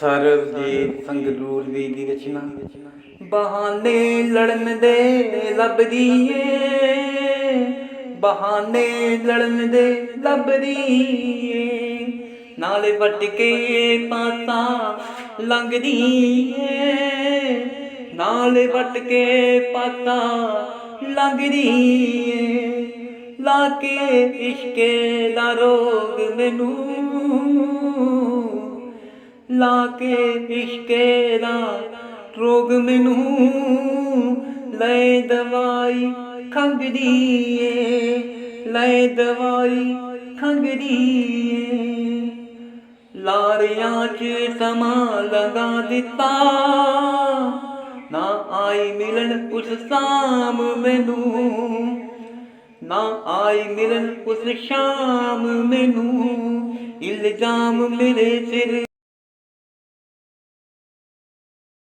ਸਰਬਜੀਤ ਸੰਗਰੂਰ ਵੀ ਦੀ ਰਚਨਾ। ਬਹਾਨੇ ਲੜਨ ਦੇ ਲੱਭਦੀ ਏ ਬਹਾਨੇ ਲੜਨ ਦੇ ਲੱਭਦੀ ਏ ਨਾਲੇ ਵੱਟ ਕੇ ਪਾਸਾ ਲੰਘਦੀ ਏ ਨਾਲੇ ਵੱਟ ਕੇ ਪਾਸਾ ਲੰਘਦੀ ਏ ਲਾ ਕੇ ਇਸ਼ਕੇ ਦਾ ਰੋਗ ਮੈਨੂੰ। ਲਾ ਕੇ ਇਸ਼ਕੇ ਦਾ ਰੋਗ ਮੈਨੂੰ ਲੈ ਦਵਾਈ ਖੰਗਦੀ ਏ ਲੈ ਦਵਾਈ ਖੰਗਦੀ ਏ ਲਾਰਿਆਂ 'ਚ ਸਮਾਂ ਲਗਾ ਦਿੱਤਾ, ਨਾ ਆਈ ਮਿਲਣ ਉਸ ਸ਼ਾਮ ਮੈਨੂੰ, ਨਾ ਆਈ ਮਿਲਣ ਉਸ ਸ਼ਾਮ ਮੈਨੂੰ, ਇਲਜ਼ਾਮ ਮੇਰੇ ਸਿਰ